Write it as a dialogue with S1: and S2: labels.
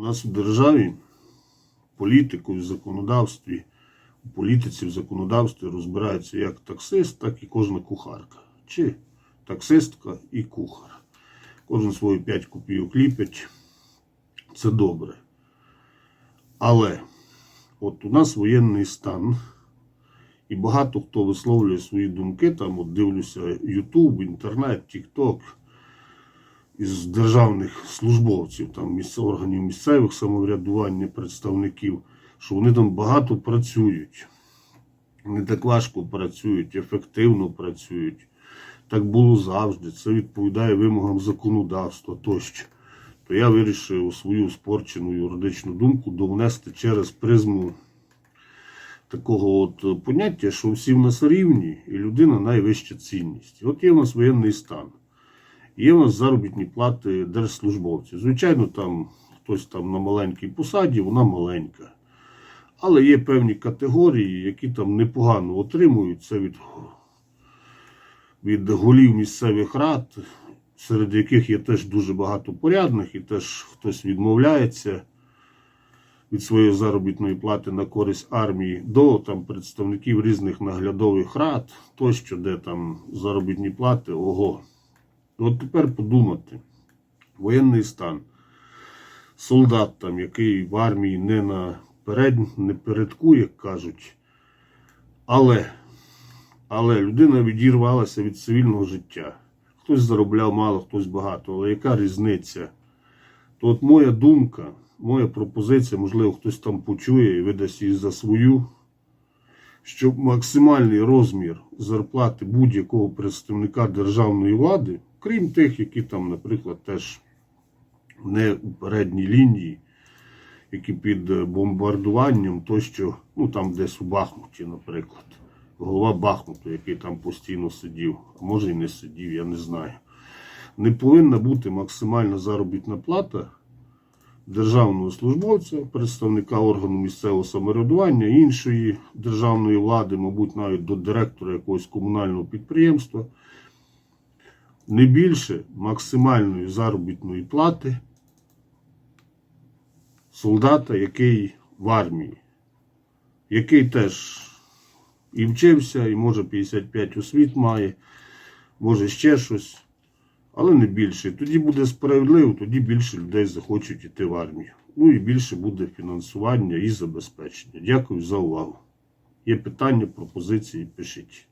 S1: нас у державі політику в законодавстві, у політиці в законодавстві розбирається як таксист, так і кожна кухарка. Чи таксистка і кухар. Кожен свої 5 копійок ліпить. Це добре. Але от у нас воєнний стан, і багато хто висловлює свої думки, там от дивлюся YouTube, інтернет, TikTok, із державних службовців, там органів місцевих самоврядування, представників, що вони там багато працюють. Не так важко працюють, ефективно працюють. Так було завжди. Це відповідає вимогам законодавства тощо. То я вирішив свою спорчену юридичну думку довнести через призму такого от поняття, що всі в нас рівні, і людина найвища цінність. От є в нас воєнний стан. Є в нас заробітні плати держслужбовців. Звичайно, там хтось там на маленькій посаді, вона маленька. Але є певні категорії, які там непогано отримують це від, від голів місцевих рад, серед яких є теж дуже багато порядних, і теж хтось відмовляється від своєї заробітної плати на користь армії до там представників різних наглядових рад, тощо, де там заробітні плати, ого. От тепер подумати, воєнний стан, солдат, там, який в армії не наперед, не передку, як кажуть, але, але людина відірвалася від цивільного життя. Хтось заробляв мало, хтось багато, але яка різниця? То от моя думка, моя пропозиція, можливо, хтось там почує і видасть її за свою, щоб максимальний розмір зарплати будь-якого представника державної влади, крім тих, які там, наприклад, теж не у передній лінії, які під е, бомбардуванням, тощо, ну там десь у Бахмуті, наприклад, голова Бахмуту, який там постійно сидів, а може і не сидів, я не знаю. Не повинна бути максимальна заробітна плата державного службовця, представника органу місцевого самоврядування, іншої державної влади, мабуть, навіть до директора якогось комунального підприємства, не більше максимальної заробітної плати солдата, який в армії, який теж і вчився, і може 55 освіт має, може ще щось але не більше. Тоді буде справедливо, тоді більше людей захочуть йти в армію. Ну і більше буде фінансування і забезпечення. Дякую за увагу. Є питання, пропозиції, пишіть.